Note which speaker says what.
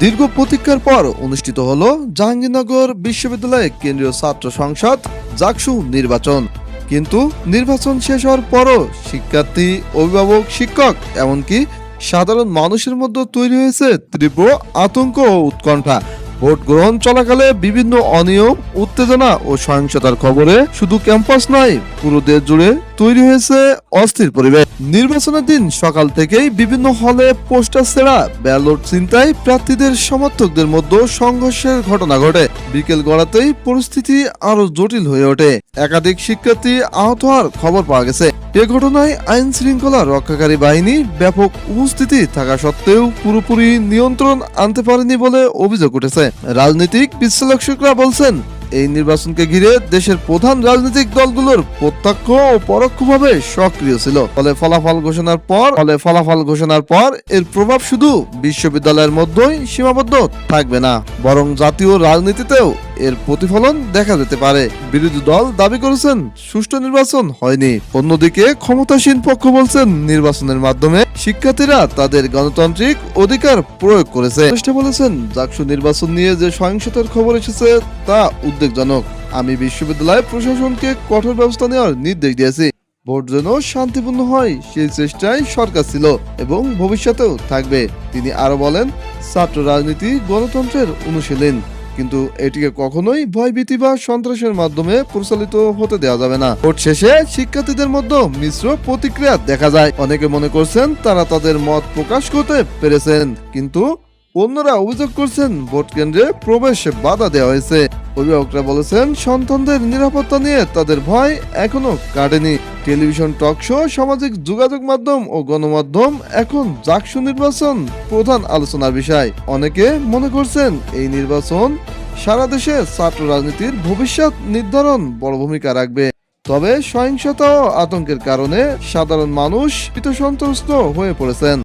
Speaker 1: দীর্ঘ প্রতীক্ষার পর অনুষ্ঠিত হল জাহাঙ্গীরনগর বিশ্ববিদ্যালয়ে কেন্দ্রীয় ছাত্র সংসদ জাকসু নির্বাচন। কিন্তু নির্বাচন শেষ হওয়ার পরও শিক্ষার্থী, অভিভাবক, শিক্ষক, এমনকি সাধারণ মানুষের মধ্যে তৈরি হয়েছে তীব্র আতঙ্ক ও উৎকণ্ঠা। ভোট গ্রহণ চলাকালে বিভিন্ন অনিয়ম, উত্তেজনা ও সহিংসতার খবরে শুধু ক্যাম্পাস নয়, পুরো দেশ জুড়ে তৈরি হয়েছে অস্থির পরিবেশ। নির্বাচনের দিন সকাল থেকেই বিভিন্ন হলে পোস্টার ছেড়া, ব্যালট চিন্তায় প্রার্থীদের সমর্থকদের মধ্যে সংঘর্ষের ঘটনা ঘটে। বিকেল গড়াতেই পরিস্থিতি আরও জটিল হয়ে ওঠে। একাধিক শিক্ষার্থী আহত হওয়ার খবর পাওয়া গেছে। এ ঘটনায় আইন শৃঙ্খলা রক্ষাকারী বাহিনী ব্যাপক উপস্থিতি থাকা সত্ত্বেও পুরোপুরি নিয়ন্ত্রণ আনতে পারেনি বলে অভিযোগ উঠেছে। রাজনৈতিক বিশ্লেষকরা বলছেন এই নির্বাচনকে ঘিরে দেশের প্রধান রাজনৈতিক দলগুলোর প্রত্যক্ষ ও পরোক্ষভাবে সক্রিয় ছিল। ফলে ফলাফল ঘোষণার পর, ফলে ফলাফল ঘোষণার পর এর প্রভাব শুধু বিশ্ববিদ্যালয়ের মধ্যেই সীমাবদ্ধ থাকবে না, বরং জাতীয় রাজনীতিতেও এর প্রতিফলন দেখা যেতে পারে। বিরোধী দল দাবি করেছেন সুষ্ঠু নির্বাচন হয়নি। অন্যদিকে ক্ষমতাসীন পক্ষ বলছেন নির্বাচনের মাধ্যমে শিক্ষার্থীরা তাদের গণতান্ত্রিক অধিকার প্রয়োগ করেছে। বলেছেন জাকসু নির্বাচন নিয়ে যে সহিংসতার খবর এসেছে তা উদ্বেগজনক। আমি বিশ্ববিদ্যালয় প্রশাসনকে কঠোর ব্যবস্থা নেওয়ার নির্দেশ দিয়েছি। ভোট যেন শান্তিপূর্ণ হয়, সেই চেষ্টায় সরকার ছিল এবং ভবিষ্যতেও থাকবে। তিনি আরও বলেন, ছাত্র রাজনীতি গণতন্ত্রের অনুশীলন। কিন্তু এটিকে কখনোই ভয়ভীতি বা সন্ত্রাসের মাধ্যমে প্রচালিত হতে দেওয়া যাবে না। ভোট শেষে শিক্ষার্থীদের মধ্যে মিশ্র প্রতিক্রিয়া দেখা যায়। অনেকে মনে করছেন তারা তাদের মত প্রকাশ করতে পেরেছেন, কিন্তু অন্যরা অভিযোগ করছেন ভোট কেন্দ্রে প্রবেশে বাধা দেওয়া হয়েছে। অভিভাবকরা বলেছেন, সন্তানদের নিরাপত্তা নিয়ে তাদের ভয় এখনও কাটেনি। টেলিভিশন টক শো, সামাজিক যোগাযোগ মাধ্যম ও গণমাধ্যম এখন জাকসু নির্বাচন প্রধান আলোচনার বিষয়। অনেকে মনে করছেন, এই নির্বাচন সারা দেশে ছাত্র রাজনীতির ভবিষ্যৎ নির্ধারণ বড় ভূমিকা রাখবে। তবে সহিংসতা ও আতঙ্কের কারণে সাধারণ মানুষ সন্ত্রস্ত হয়ে পড়েছেন।